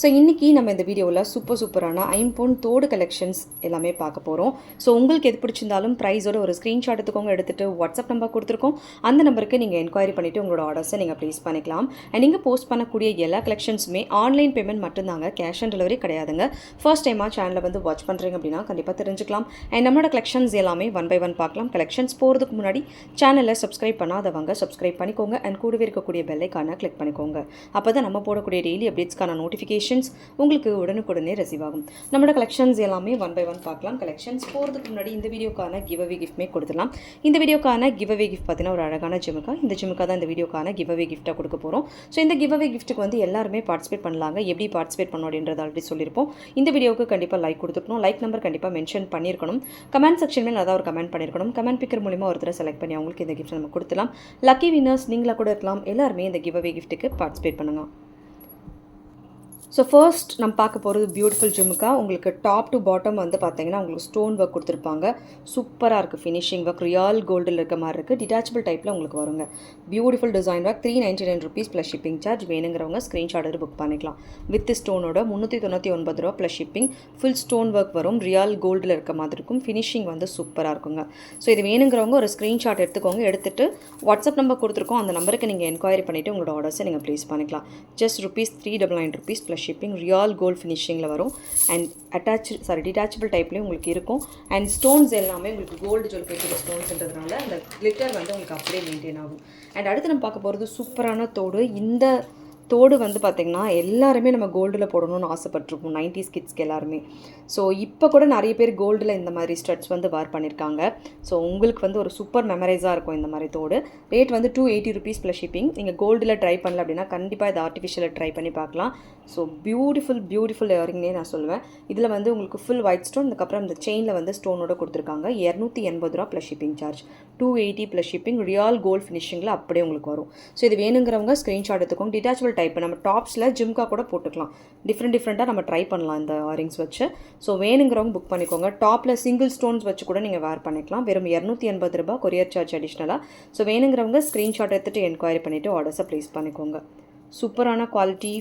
so இன்றைக்கி நம்ம இந்த வீடியோவில் சூப்பர் சூப்பரான ஐம்பொன் தோடு கலெக்ஷன்ஸ் எல்லாமே பார்க்க போகிறோம் ஸோ உங்களுக்கு எது பிடிச்சிருந்தாலும் ப்ரைஸோட ஒரு ஸ்க்ரீன்ஷாட் எடுத்துக்கோங்க எடுத்துகிட்டு வாட்ஸ்அப் நம்பர் கொடுத்துருக்கோம். அந்த நம்பருக்கு நீங்கள் என்கொயரி பண்ணிவிட்டு உங்களோட ஆர்டர்ஸை நீங்கள் ப்ளேஸ் பண்ணிக்கலாம். அண்ட் நீங்கள் போஸ்ட் பண்ணக்கூடிய எல்லா கலெக்ஷன்ஸுமே ஆன்லைன் பேமெண்ட் மட்டும்தாங்க கேஷ் ஆன் டெலிவரி கிடையாதுங்க. ஃபர்ஸ்ட் டைமாக சேனலை வந்து வாட்ச் பண்ணுறீங்க அப்படின்னா கண்டிப்பாக தெரிஞ்சுக்கலாம். அண்ட் நம்மளோட கலெக்ஷன்ஸ் எல்லாமே ஒன் பை ஒன் பார்க்கலாம். கலெக்ஷன்ஸ் போகிறதுக்கு முன்னாடி சேனலை சப்ஸ்கிரைப் பண்ணாதவங்க சப்ஸ்கிரைப் பண்ணிக்கோங்க. அண்ட் கூடவே இருக்கக்கூடிய பெல்லைக்கான கிளிக் பண்ணிக்கோங்க. அப்போ தான் நம்ம போடக்கூடிய டெய்லி அப்டேட்ஸ்க்கான நோட்டிஃபிகேஷன்ஸ் உங்களுக்கு உடனுக்குடனே ரிசீவ் ஆகும். நம்மளோட கலெக்ஷன்ஸ் எல்லாமே ஒன் பை ஒன் பார்க்கலாம். கலெக்ஷன்ஸ் போகிறதுக்கு முன்னாடி இந்த வீடியோக்கான கிவ் அவே கிஃப்ட்மே கொடுத்துலாம் இந்த வீடியோக்கான கிவ் அவே கிஃப்ட் பார்த்தீங்கன்னா ஒரு அழகான ஜிமுக்கா. இந்த ஜிமுக்கா தான் இந்த வீடியோக்கான கிவ் அவே கிஃப்ட்டாக கொடுக்க போகிறோம் ஸோ இந்த கிவ் அவே கிஃப்ட்டுக்கு வந்து எல்லாருமே பார்ட்டிசிபேட் பண்ணலாங்க. எப்படி பார்ட்டிசிபேட் பண்ணணும் அப்படின்றத ஆல்ரெடி சொல்லியிருப்போம். இந்த வீடியோவுக்கு கண்டிப்பாக லைக் கொடுத்துருக்கணும் லைக் நம்பர் கண்டிப்பாக மென்ஷன் பண்ணியிருக்கணும். கமெண்ட் செக்ஷன் மேலே அதாவது ஒரு கமெண்ட் பண்ணியிருக்கணும். கமெண்ட் பிக்கர் மூலிமா ஒருத்தரை செலக்ட் பண்ணி அவங்களுக்கு இந்த கிஃப்ட் நம்ம கொடுத்துலாம் லக்கி வின்னர்ஸ் நீங்களாக கூட இருக்கலாம். எல்லாருமே இந்த கிவ் அவே கிஃப்ட்டுக்கு பார்ட்டிசிபேட் பண்ணுங்கள் ஸோ ஃபர்ஸ்ட் நம்ம பார்க்க போகிறது பியூட்டிஃபுல் ஜிம்முக்கா உங்களுக்கு டாப் டு பாட்டம் வந்து பார்த்தீங்கன்னா உங்களுக்கு ஸ்டோன் ஒர்க் கொடுத்துருப்பாங்க. சூப்பராக இருக்குது ஃபினிஷிங் ஒர்க் ரியல் கோல்டில் இருக்க மாதிரி இருக்குது டிட்டாச்சபிள் டைப்பில் உங்களுக்கு வருங்க. Beautiful design work three ninety nine rupees plus shipping charge வேணுங்கிறவங்க ஸ்க்ரீன்ஷாட் புக் பண்ணிக்கலாம். வித் ஸ்டோனோட முந்நூற்றி தொண்ணூற்றி ஒன்பது ரூபா plus shipping full stone work வரும். ரியல் கோல்டில் இருக்க மாதிரி இருக்கும். ஃபினிஷிங் வந்து சூப்பராக இருக்குங்க. ஸோ இது வேணுங்கிறவங்க ஒரு ஸ்க்ரீன்ஷாட் எடுத்துக்கோங்க. எடுத்துகிட்டு வாட்ஸ்அப் நம்பர் கொடுத்துருக்கோம். அந்த நம்பருக்கு நீங்கள் என்கொயரி பண்ணிவிட்டு உங்களோட ஆர்டர்ஸை நீங்கள் ப்ளேஸ் பண்ணிக்கலாம். Just rupees three double nine rupees plus shipping real gold ஃபினிஷிங்கில் வரும். அண்ட் அட்டாச் சாரி டிட்டாச்சபிள் டைப்லேயும் உங்களுக்கு இருக்கும். அண்ட் ஸ்டோன்ஸ் எல்லாமே உங்களுக்கு கோல்டு ஜுவல் பேக்கெட் ஸ்டோன்ஸ்ன்றதுனால அந்த கிளிட்டர் வந்து உங்களுக்கு அப்படியே மெயின்டைன் ஆகும். அண்ட் அடுத்து நம்ம பார்க்க போகிறது சூப்பரான தோடு. இந்த தோடு வந்து பார்த்திங்கன்னா எல்லாருமே நம்ம கோல்டில் போடணும்னு ஆசைப்பட்டிருப்போம் நைன்டிஸ் கிட்ஸ்க்கு எல்லாருமே. ஸோ இப்போ கூட நிறைய பேர் கோல்டில் இந்த மாதிரி ஸ்டட்ஸ் வந்து வேர் பண்ணியிருக்காங்க ஸோ உங்களுக்கு வந்து ஒரு சூப்பர் மெமரைஸாக இருக்கும் இந்த மாதிரி தோடு. ரேட் வந்து two eighty rupees plus shipping நீங்கள் கோல்டில் ட்ரை பண்ணல அப்படின்னா கண்டிப்பாக இது ஆர்டிஃபிஷியலில் ட்ரை பண்ணி பார்க்கலாம். ஸோ பியூட்டிஃபுல் பியூட்டிஃபுல் இயரிங்னே நான் சொல்லுவேன். இதில் வந்து உங்களுக்கு ஃபுல் ஒயிட் ஸ்டோன் அதுக்கப்புறம் இந்த செயினில் வந்து ஸ்டோனோட கொடுத்துருக்காங்க. இரநூத்தி எண்பது ரூபா plus shipping charge two eighty plus shipping real gold ஃபினிஷிங்கில் அப்படியே உங்களுக்கு வரும். ஸோ இது வேணுங்கிறவங்க ஸ்க்ரீன்ஷாட் எடுத்துக்கோங்க. டிட்டாச்சபிள் டைப் நம்ம டாப்ஸில் ஜிம்கா கூட போட்டுக்கலாம். டிஃப்ரெண்ட் டிஃப்ரெண்ட்டாக நம்ம ட்ரை பண்ணலாம் இந்த ஆரிங்ஸ் வச்சு. ஸோ வேணுங்கிறவங்க புக் பண்ணிக்கோங்க. டாப்பில் சிங்கிள் ஸ்டோன்ஸ் வச்சு கூட நீங்கள் வேர் பண்ணிக்கலாம். வெறும் இரநூத்தி எண்பது ரூபாய் கொரியர் சார்ஜ் அடிஷ்னலாக ஸோ வேணுங்கிறவங்க ஸ்க்ரீன்ஷாட் எடுத்துகிட்டு என்கொயரி பண்ணிவிட்டு ஆர்டர்ஸை ப்ளேஸ் பண்ணிக்கோங்க. சூப்பரான குவாலிட்டி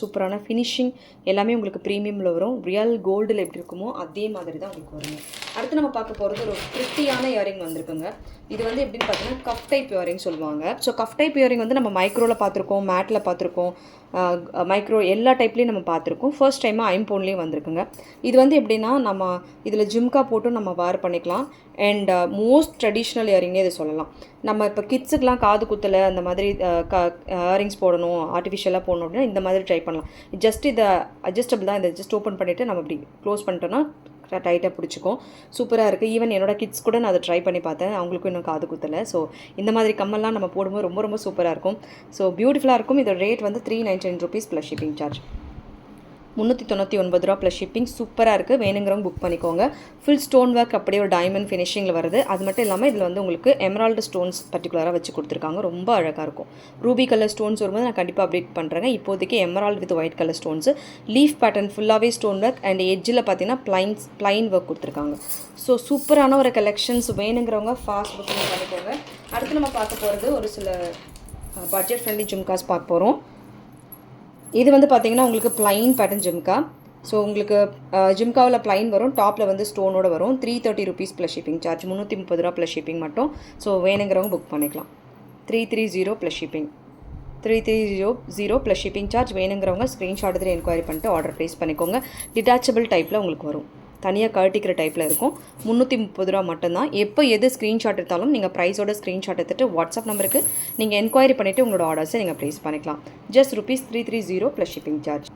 சூப்பரான ஃபினிஷிங் எல்லாமே உங்களுக்கு ப்ரீமியமில் வரும். ரியல் கோல்டில் எப்படி இருக்குமோ அதே மாதிரி தான் உங்களுக்கு வருங்க. அடுத்து நம்ம பார்க்க போகிறது ஒரு கிறிஸ்டியான இயரிங் வந்திருக்குங்க. இது வந்து எப்படின்னு பார்த்தீங்கன்னா கஃப் டைப் இயரிங் சொல்லுவாங்க. ஸோ கஃப் டைப் இயரிங் வந்து நம்ம மைக்ரோவில் பார்த்துருக்கோம் மேட்டில் பார்த்துருக்கோம் மைக்ரோ எல்லா டைப்லேயும் நம்ம பார்த்துருக்கோம். ஃபர்ஸ்ட் டைமாக ஐம்போன்லேயும் வந்திருக்குங்க. இது வந்து எப்படின்னா நம்ம இதில் ஜிம்கா போட்டு நம்ம வேர் பண்ணிக்கலாம். அண்ட் மோஸ்ட் ட்ரெடிஷ்னல் இயரிங்னே இதை சொல்லலாம். நம்ம இப்போ கிட்ஸுக்கெலாம் காது குத்தலை அந்த மாதிரி க இயரிங்ஸ் போடணும் ஆர்டிஃபிஷியலாக போடணும் அப்படின்னா இந்த மாதிரி ட்ரை பண்ணலாம். ஜஸ்ட் இதை அட்ஜஸ்டபிள் தான் இதை ஜஸ்ட் ஓப்பன் பண்ணிவிட்டு நம்ம இப்படி க்ளோஸ் பண்ணிட்டோன்னா டைட்டாக பிடிச்சிக்கும். சூப்பராக இருக்குது ஈவன் என்னோட கிட்ஸ் கூட நான் அதை ட்ரை பண்ணி பார்த்தேன். அவங்களுக்கும் இன்னும் காது குத்தலை. ஸோ இந்த மாதிரி கம்மல்லாம் நம்ம போடும்போது ரொம்ப ரொம்ப சூப்பராக இருக்கும். ஸோ பியூட்டிஃபுல்லாக இருக்கும். இதோட ரேட் வந்து three ninety nine rupees plus shipping charge முந்நூற்றி தொண்ணூற்றி ஒன்பது ரூபா ப்ளஸ் ஷிப்பிங் சூப்பராக இருக்குது வேணுங்கிறவங்க புக் பண்ணிக்கோங்க. ஃபுல் ஸ்டோன் ஒர்க் அப்படியே ஒரு டைமண்ட் ஃபினிஷிங்கில் வருது. அது மட்டும் இல்லாமல் இதில் வந்து உங்களுக்கு எமரால்டு ஸ்டோன்ஸ் பர்டிகுலராக வச்சு கொடுத்துருக்காங்க. ரொம்ப அழகாக இருக்கும். ரூபி கலர் ஸ்டோன்ஸ் வரும்போது நான் கண்டிப்பாக அப்டேட் பண்ணுறேங்க இப்போதைக்கு emerald with white colour stones leaf pattern ஃபுல்லாகவே ஸ்டோன் ஒர்க் அண்ட் எட்ஜில் பார்த்தீங்கன்னா ப்ளைன்ஸ் ப்ளைன் ஒர்க் கொடுத்துருக்காங்க. ஸோ சூப்பரான ஒரு கலெக்ஷன்ஸ் வேணுங்கிறவங்க ஃபாஸ்ட் புக்கிங் பண்ணிக்கோங்க. அடுத்து நம்ம பார்க்க போகிறது ஒரு சில பட்ஜெட் ஃப்ரெண்ட்லி ஜும்காஸ் பார்க்க போகிறோம் இது வந்து பார்த்தீங்கன்னா உங்களுக்கு ப்ளைன் பேட்டர்ன் ஜிம்கா. ஸோ உங்களுக்கு ஜிம்காவில் ப்ளைன் வரும் டாப்பில் வந்து ஸ்டோனோட வரும். Three thirty rupees plus shipping charge முந்நூற்றி முப்பது ரூபா ப்ளஸ் ஷிப்பிங் மட்டும். ஸோ வேணுங்கிறவங்க புக் பண்ணிக்கலாம். Three three zero plus shipping three three zero zero plus shipping charge வேணுங்கிறவங்க ஸ்க்ரீன்ஷாட் எடுத்து என்கொயரி பண்ணிட்டு ஆர்டர் ப்ளேஸ் பண்ணிக்கோங்க. டிட்டாச்சபிள் டைப்பில் உங்களுக்கு வரும். தனியாக கழட்டிக்கிற டைப்பில் இருக்கும். முந்நூற்றி முப்பது ரூபா மட்டும்தான். எப்போ எது ஸ்க்ரீன்ஷாட் எடுத்தாலும் நீங்கள் ப்ரைஸோட ஸ்க்ரீன்ஷாட் எடுத்துகிட்டு வாட்ஸ்அப் நம்பருக்கு நீங்கள் என்கொயரி பண்ணிவிட்டு உங்களோட ஆர்டர்ஸை நீங்கள் ப்ளேஸ் பண்ணிக்கலாம். Just rupees three three zero plus shipping charge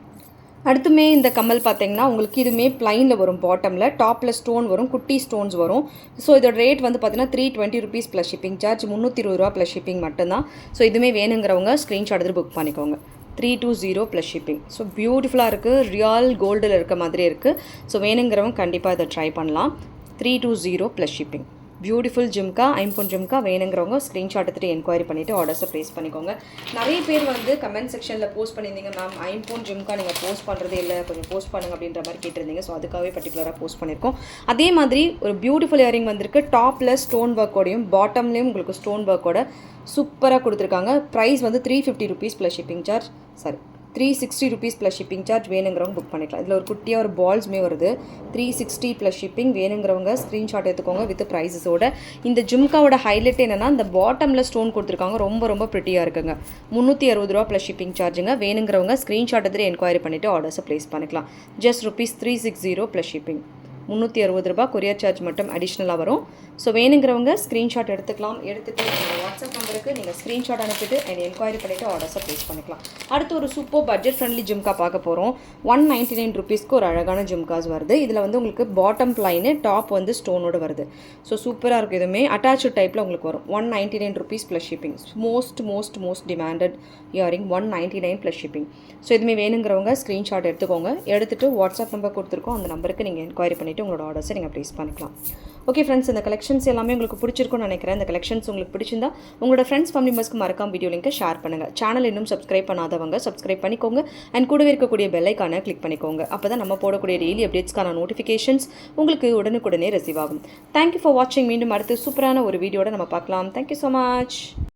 அடுத்துமே இந்த கம்மல் பார்த்தீங்கன்னா உங்களுக்கு இதுவுமே ப்ளைனில் வரும் பாட்டமில் டாப்பில் ஸ்டோன் வரும் குட்டி ஸ்டோன்ஸ் வரும். ஸோ இதோட ரேட் வந்து பார்த்தீங்கன்னா three twenty rupees plus shipping charge முந்நூற்றி இருபது ரூபா ப்ளஸ் ஷிப்பிங் மட்டும்தான். ஸோ இதுவுமே வேணுங்கிறவங்க ஸ்க்ரீன்ஷாட் எடுத்து புக் பண்ணிக்கோங்க. Three two zero plus shipping so பியூட்டிஃபுல்லாக இருக்குது ரியல் கோல்டில் இருக்க மாதிரி இருக்குது ஸோ வேணுங்கிறவங்க கண்டிப்பாக இதை ட்ரை பண்ணலாம். Three two zero plus shipping beautiful jhumka ஐம்பொன் ஜிம்கா வேணுங்கிறவங்க ஸ்க்ரீன்ஷாட் எடுத்துகிட்டு என்கொயரி பண்ணிவிட்டு ஆர்டர்ஸை ப்ளேஸ் பண்ணிக்கோங்க. நிறைய பேர் வந்து கமெண்ட் செக்ஷனில் போஸ்ட் பண்ணியிருந்தீங்க மேம் ஐம்பொன் ஜிம்கா நீங்கள் போஸ்ட் பண்ணுறதே இல்லை கொஞ்சம் போஸ்ட் பண்ணுங்க அப்படின்ற மாதிரி கேட்டிருந்தீங்க. ஸோ அதுக்காகவே பர்டிகுலராக போஸ்ட் பண்ணியிருக்கோம். அதே மாதிரி ஒரு பியூட்டிஃபுல் இயரிங் வந்திருக்கு. டாப்பில் ஸ்டோன் ஒர்க்கோடையும் பாட்டம்லேயும் உங்களுக்கு ஸ்டோன் ஒர்க்கோட சூப்பராக கொடுத்துருக்காங்க. ப்ரைஸ் வந்து three fifty rupees plus shipping charge sorry three sixty rupees plus shipping charge வேணுங்கிறவங்க புக் பண்ணிக்கலாம். இதில் ஒரு குட்டியாக ஒரு பால்ஸுமே வருது. த்ரீ சிக்ஸ்டி ப்ளஸ் ஷிப்பிங் வேணுங்கிறவங்க ஸ்க்ரீன்ஷாட் எடுத்துக்கோங்க வித் ப்ரைஸஸோட இந்த ஜும்காவோட ஹைலைட் என்னென்னா இந்த பாட்டமில் ஸ்டோன் கொடுத்துருக்காங்க. ரொம்ப ரொம்ப ப்ரிட்டியாக இருக்குங்க. முந்நூற்றி அறுபது ரூபா ப்ளஸ் ஷிப்பிங் சார்ஜுங்க வேணுங்கிறவங்க ஸ்க்ரீன்ஷாட் எடுத்துகிட்டு என்கொயரி பண்ணிவிட்டு ஆர்டர்ஸை ப்ளேஸ் பண்ணிக்கலாம். Just rupees three six zero plus shipping முந்நூற்றி அறுபது ரூபா கொரியர் சார்ஜ் மட்டும் அடிஷ்னலாக வரும். ஸோ வேணுங்கிறவங்க ஸ்க்ரீன்ஷாட் எடுத்துக்கலாம். எடுத்துகிட்டு உங்கள் வாட்ஸ்அப் நம்பருக்கு நீங்கள் ஸ்க்ரீன்ஷாட் அனுப்பிட்டு அண்ட் என்கொயரி பண்ணிவிட்டு ஆர்டர்ஸை ப்ளேஸ் பண்ணிக்கலாம். அடுத்து ஒரு சூப்பர் பட்ஜெட் ஃப்ரெண்ட்லி ஜிம்கா பார்க்க போகிறோம் ஒன் நைன்ட்டி நைன் ருபீஸ்க்கு ஒரு அழகான ஜிம்காஸ் வருது. இதில் வந்து உங்களுக்கு பாட்டம் ப்ளைனு டாப் வந்து ஸ்டோனோட வருது. ஸோ சூப்பராக இருக்குது இதுவுமே. அட்டாச்சு டைப்பில் உங்களுக்கு வரும். One ninety nine rupees plus shipping most most most demanded earring one ninety nine plus shipping so இதுவுமே வேணுங்கிறவங்க ஸ்க்ரீன்ஷாட் எடுத்துக்கோங்க. எடுத்துகிட்டு வாட்ஸ்அப் நம்பர் கொடுத்துருக்கோம். அந்த நம்பருக்கு நீங்கள் என்கொயரி பண்ணிவிட்டு உங்களோட ஆர்டர்ஸை நீங்கள் ப்ளேஸ் பண்ணிக்கலாம். ஓகே ஃப்ரெண்ட்ஸ் இந்த கலெக்ஷன்ஸ் எல்லாமே உங்களுக்கு பிடிச்சிருக்கும்னு நினைக்கிறேன். இந்த கலெக்ஷன்ஸ் உங்களுக்கு பிடிச்சிருந்தா உங்களோட ஃப்ரெண்ட்ஸ் ஃபேமிலி மெம்பர்ஸ்க்கு மறக்காம வீடியோ லிங்க்கை ஷேர் பண்ணுங்கள் சேனல் இன்னும் சப்ஸ்கிரைப் பண்ணாதவங்க சப்ஸ்கிரைப் பண்ணிக்கோங்க. அண்ட் கூடவே இருக்கக்கூடிய பெல்லைக்கான கிளிக் பண்ணிக்கோங்க. அப்போ தான் நம்ம போடக்கூடிய டெய்லி அப்டேட்ஸ்க்கான நோட்டிஃபிகேஷன்ஸ் உங்களுக்கு உடனுக்குடனே ரிசீவ் ஆகும். தேங்க்யூ ஃபார் வாட்சிங் மீண்டும் அடுத்து சூப்பரான ஒரு வீடியோட நம்ம பார்க்கலாம். Thank you so much